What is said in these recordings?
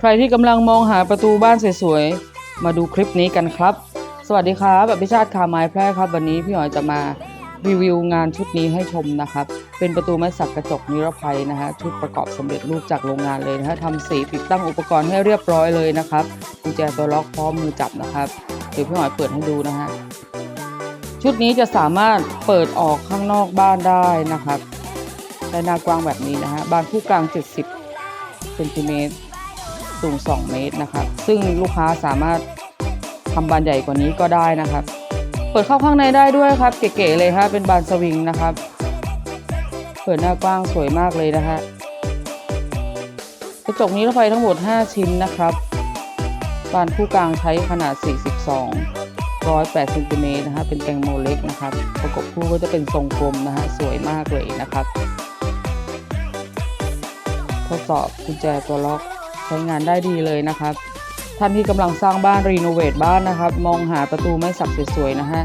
ใครที่กำลังมองหาประตูบ้านสวยๆ มาดูคลิปนี้กันครับ สวัสดีครับอภิชาติคาไม้แพร่ครับ วันนี้พี่หอยจะมารีวิวงานชุดนี้ให้ชมนะครับ เป็นประตูไม้สักกระจกนิรภัยนะฮะ ชุดประกอบสำเร็จรูปจากโรงงานเลยนะฮะทำสีติดตั้งอุปกรณ์ให้เรียบร้อยเลยนะครับกุญแจตัวล็อกพร้อมมือจับนะครับเดี๋ยวพี่หอยเปิดให้ดูนะฮะ ชุดนี้จะสามารถเปิดออกข้างนอกบ้านได้นะครับได้หน้ากว้างแบบนี้นะฮะ บานผู้กลาง 70เซนติเมตร สูง 2 เมตรนะครับ ซึ่งลูกค้าสามารถทำบานใหญ่กว่านี้ก็ได้นะครับ เปิดเข้าข้างในได้ด้วยครับ เก๋ๆเลยฮะเป็นบานสวิงนะครับ เปิดหน้ากว้างสวยมากเลยนะฮะกระจกนิรภัยทั้งหมด 5 ชิ้นนะครับ บานคู่กลางใช้ขนาด 42 108เซนติเมตรนะฮะเป็นแตงโมเล็กนะครับ ประกบคู่ก็จะเป็นทรงกลมนะฮะสวยมากเลยนะครับ ทดสอบกุญแจตัวล็อก ใช้งานได้ดีเลยนะครับ ท่านที่กำลังสร้างบ้านรีโนเวทบ้านนะครับ มองหาประตูไม้สักสวยๆนะฮะ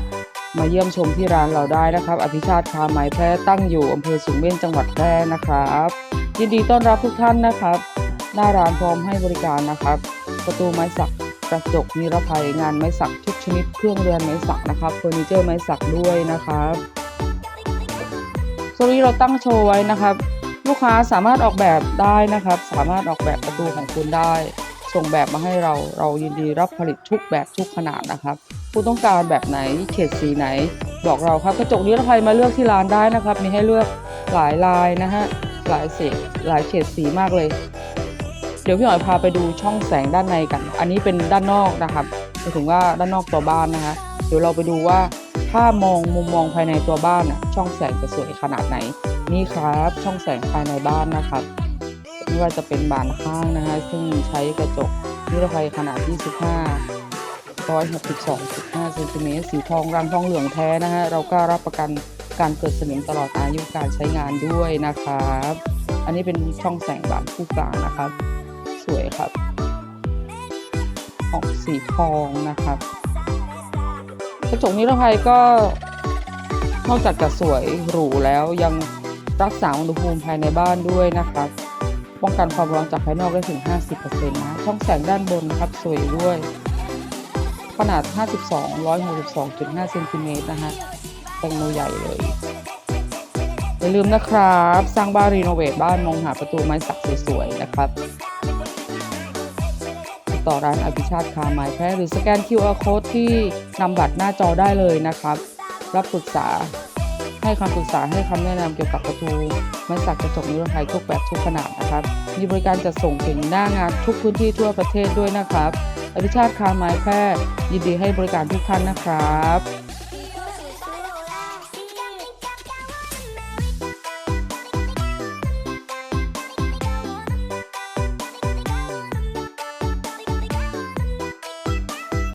มาเยี่ยมชมที่ร้านเราได้นะครับ อภิชาติคาไม้แพร่ตั้งอยู่อำเภอสูงเม่นจังหวัดแพร่นะครับ ยินดีต้อนรับทุกท่านนะครับ หน้าร้านพร้อมให้บริการนะครับ ประตูไม้สักกระจกนิรภัยงานไม้สักทุกชนิดเครื่องเรือนไม้สักนะครับเฟอร์นิเจอร์ไม้สักด้วยนะครับส่วนนี้เราตั้งโชว์ไว้นะครับ ลูกค้าสามารถออกแบบได้นะครับ สามารถออกแบบประตูของคุณได้ ส่งแบบมาให้เราเรายินดีรับผลิตทุกแบบทุกขนาดนะครับ คุณต้องการแบบไหนเขตสีไหน บอกเราครับกระจกนิรภัยมาเลือกที่ร้านได้นะครับ มีให้เลือกหลายลายนะฮะหลายสีหลายเฉดสีมากเลย เดี๋ยวพี่หน่อยพาไปดูช่องแสงด้านในกัน อันนี้เป็นด้านนอกนะครับหมายถึงว่าด้านนอกตัวบ้านนะคะเดี๋ยวเราไปดูว่าถ้ามองมุมมองภายในตัวบ้านน่ะช่องแสงจะสวยขนาดไหน นี่ครับช่องแสงภายในบ้านนะครับไม่ว่าจะเป็นบานข้างนะฮะซึ่งใช้กระจกนิรภัยขนาด 25 162.5เซนติเมตรสีทองรังทองเหลืองแท้นะฮะเราก็รับประกันการเกิดสนิมตลอดอายุการใช้งานด้วยนะครับ อันนี้เป็นช่องแสงบานคู่กลางนะครับ สวยครับออกสีทองนะครับ กระจกนิรภัยก็นอกจากจะสวยหรูแล้วยัง รักษาอุณหภูมิภายในบ้านด้วยนะครับป้องกันความร้อนจากภายนอกได้ถึง 50%นะ ช่องแสงด้านบนนะครับสวยด้วย ขนาด 52 162.5เซนติเมตรนะฮะแตงโมใหญ่เลย อย่าลืมนะครับ สร้างบ้านรีโนเวทบ้านมองหาประตูไม้สักสวยๆ นะครับ ติดต่อร้านอภิชาติคาไม้แพร่หรือสแกน QR code ที่นำบัตรหน้าจอได้เลยนะครับ รับปรึกษา ให้คำปรึกษาให้คำแนะนำเกี่ยวกับประตูไม้สักกระจกนิรภัยทุกแบบทุกขนาดนะครับมีบริการจัดส่งถึงหน้างานทุกพื้นที่ทั่วประเทศด้วยนะครับอภิชาติคาไม้แพทย์ยินดีให้บริการทุกท่านนะครับ